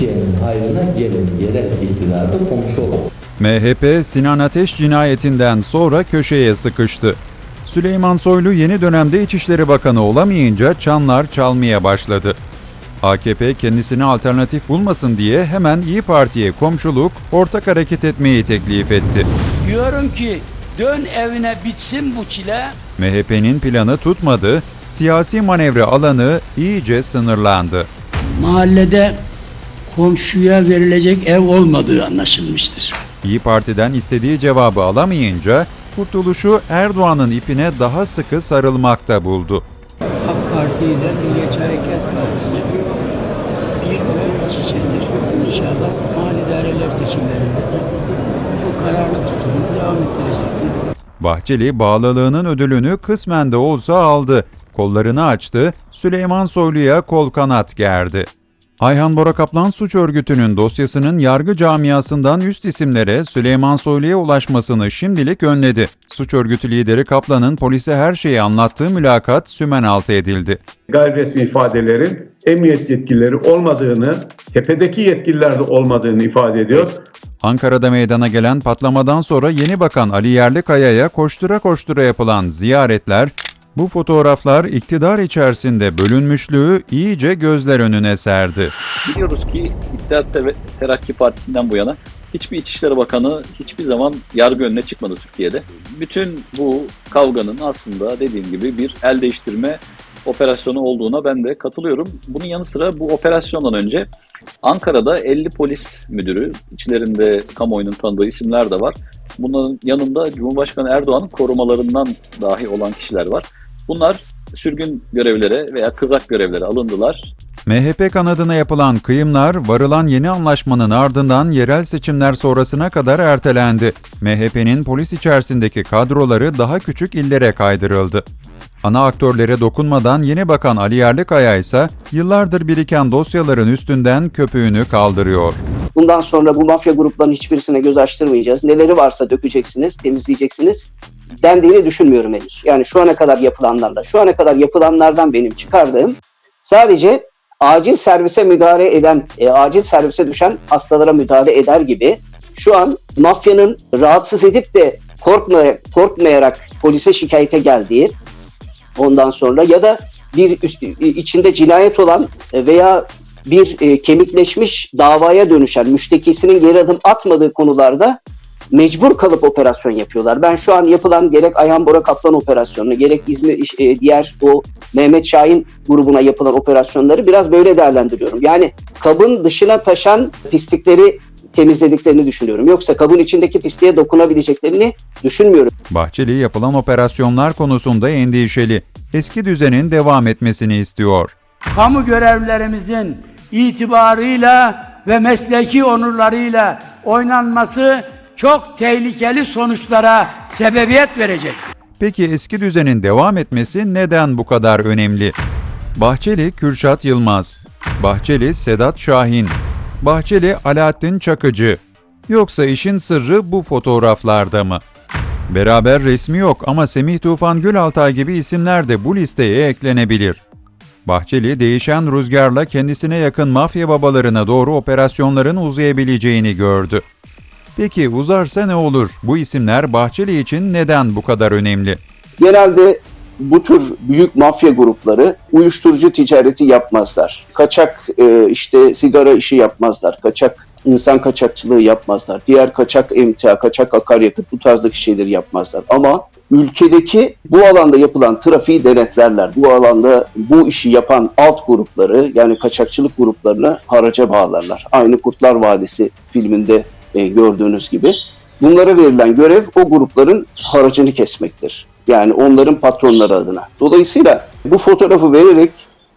Türkiye'nin hayrına gelin yerel iktidarda komşu olan MHP Sinan Ateş cinayetinden sonra köşeye sıkıştı. Süleyman Soylu yeni dönemde İçişleri Bakanı olamayınca çanlar çalmaya başladı. AKP kendisine alternatif bulmasın diye hemen İyi Parti'ye komşuluk, ortak hareket etmeyi teklif etti. Diyorum ki dön evine bitsin bu çile. MHP'nin planı tutmadı, siyasi manevra alanı iyice sınırlandı. Mahallede komşuya verilecek ev olmadığı anlaşılmıştır. İyi Parti'den istediği cevabı alamayınca kurtuluşu Erdoğan'ın ipine daha sıkı sarılmakta buldu. AK Parti ile Milliyetçi Hareket Partisi bir ve iç içedir. İnşallah mahalli idareler seçimlerinde de bu kararlı tutumu devam ettirecektir. Bahçeli bağlılığının ödülünü kısmen de olsa aldı. Kollarını açtı, Süleyman Soylu'ya kol kanat gerdi. Ayhan Bora Kaplan suç örgütünün dosyasının yargı camiasından üst isimlere Süleyman Soylu'ya ulaşmasını şimdilik önledi. Suç örgütü lideri Kaplan'ın polise her şeyi anlattığı mülakat sümen altı edildi. gayri resmi ifadelerin emniyet yetkilileri olmadığını, tepedeki yetkililer de olmadığını ifade ediyor. Ankara'da meydana gelen patlamadan sonra yeni bakan Ali Yerlikaya'ya koştura koştura yapılan ziyaretler, bu fotoğraflar iktidar içerisinde bölünmüşlüğü iyice gözler önüne serdi. Biliyoruz ki Te- Terakki Partisi'nden bu yana hiçbir İçişleri Bakanı hiçbir zaman yargı önüne çıkmadı Türkiye'de. Bütün bu kavganın aslında dediğim gibi bir el değiştirme operasyonu olduğuna ben de katılıyorum. Bunun yanı sıra bu operasyondan önce Ankara'da 50 polis müdürü, içlerinde kamuoyunun tanıdığı isimler de var. Bunların yanında Cumhurbaşkanı Erdoğan'ın korumalarından dahi olan kişiler var. Bunlar sürgün görevlere veya kızak görevlere alındılar. MHP kanadına yapılan kıyımlar varılan yeni anlaşmanın ardından yerel seçimler sonrasına kadar ertelendi. MHP'nin polis içerisindeki kadroları daha küçük illere kaydırıldı. Ana aktörlere dokunmadan yeni bakan Ali Yerlikaya ise yıllardır biriken dosyaların üstünden köpüğünü kaldırıyor. Bundan sonra bu mafya gruplarının hiçbirisine göz açtırmayacağız. Neleri varsa dökeceksiniz, temizleyeceksiniz dendiğini düşünmüyorum henüz. Yani şu ana kadar yapılanlarla, şu ana kadar yapılanlardan benim çıkardığım sadece acil servise müdahale eden, e, acil servise düşen hastalara müdahale eder gibi şu an mafyanın rahatsız edip de korkmayarak, korkmayarak polise şikayete geldiği ondan sonra ya da bir üst- içinde cinayet olan veya bir e, kemikleşmiş davaya dönüşen müştekisinin geri adım atmadığı konularda mecbur kalıp operasyon yapıyorlar. Ben şu an yapılan gerek Ayhan Bora Kaplan operasyonunu gerek İzmir e, diğer o Mehmet Şahin grubuna yapılan operasyonları biraz böyle değerlendiriyorum. Yani kabın dışına taşan pislikleri temizlediklerini düşünüyorum. Yoksa kabın içindeki pisliğe dokunabileceklerini düşünmüyorum. Bahçeli yapılan operasyonlar konusunda endişeli. Eski düzenin devam etmesini istiyor. Kamu görevlerimizin itibarıyla ve mesleki onurlarıyla oynanması çok tehlikeli sonuçlara sebebiyet verecek. Peki eski düzenin devam etmesi neden bu kadar önemli? Bahçeli Kürşat Yılmaz, Bahçeli Sedat Şahin, Bahçeli Alaaddin Çakıcı. Yoksa işin sırrı bu fotoğraflarda mı? Beraber resmi yok ama Semih Tufan Gülaltay gibi isimler de bu listeye eklenebilir. Bahçeli değişen rüzgarla kendisine yakın mafya babalarına doğru operasyonların uzayabileceğini gördü. Peki uzarsa ne olur? Bu isimler Bahçeli için neden bu kadar önemli? Genelde bu tür büyük mafya grupları uyuşturucu ticareti yapmazlar. Kaçak e, işte sigara işi yapmazlar. Kaçak insan kaçakçılığı yapmazlar. Diğer kaçak emtia, kaçak akaryakıt bu tarzdaki şeyleri yapmazlar. Ama ülkedeki bu alanda yapılan trafiği denetlerler. Bu alanda bu işi yapan alt grupları yani kaçakçılık gruplarını haraca bağlarlar. Aynı Kurtlar Vadisi filminde e, gördüğünüz gibi. Bunlara verilen görev o grupların haracını kesmektir. Yani onların patronları adına. Dolayısıyla bu fotoğrafı vererek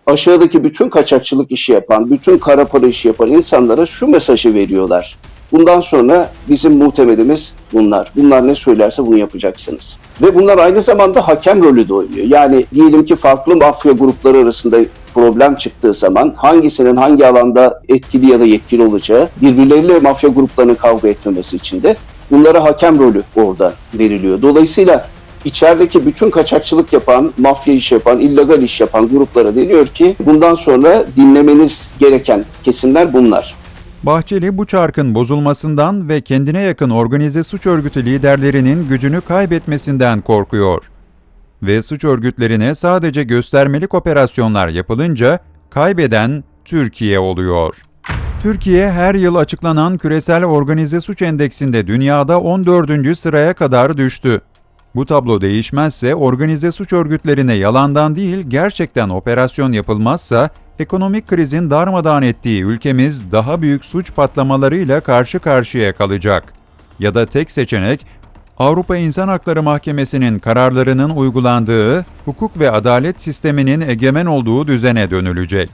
aşağıdaki bütün kaçakçılık işi yapan, bütün kara para işi yapan insanlara şu mesajı veriyorlar. Bundan sonra bizim muhtemelimiz bunlar. Bunlar ne söylerse bunu yapacaksınız. Ve bunlar aynı zamanda hakem rolü de oynuyor. Yani diyelim ki farklı mafya grupları arasında problem çıktığı zaman hangisinin hangi alanda etkili ya da yetkili olacağı birbirleriyle mafya gruplarının kavga etmemesi için de bunlara hakem rolü orada veriliyor. Dolayısıyla içerideki bütün kaçakçılık yapan, mafya iş yapan, illegal iş yapan gruplara deniyor ki bundan sonra dinlemeniz gereken kesimler bunlar. Bahçeli bu çarkın bozulmasından ve kendine yakın organize suç örgütü liderlerinin gücünü kaybetmesinden korkuyor. Ve suç örgütlerine sadece göstermelik operasyonlar yapılınca kaybeden Türkiye oluyor. Türkiye her yıl açıklanan küresel organize suç endeksinde dünyada 14. sıraya kadar düştü. Bu tablo değişmezse organize suç örgütlerine yalandan değil gerçekten operasyon yapılmazsa ekonomik krizin darmadağın ettiği ülkemiz daha büyük suç patlamalarıyla karşı karşıya kalacak. Ya da tek seçenek Avrupa İnsan Hakları Mahkemesi'nin kararlarının uygulandığı, hukuk ve adalet sisteminin egemen olduğu düzene dönülecek.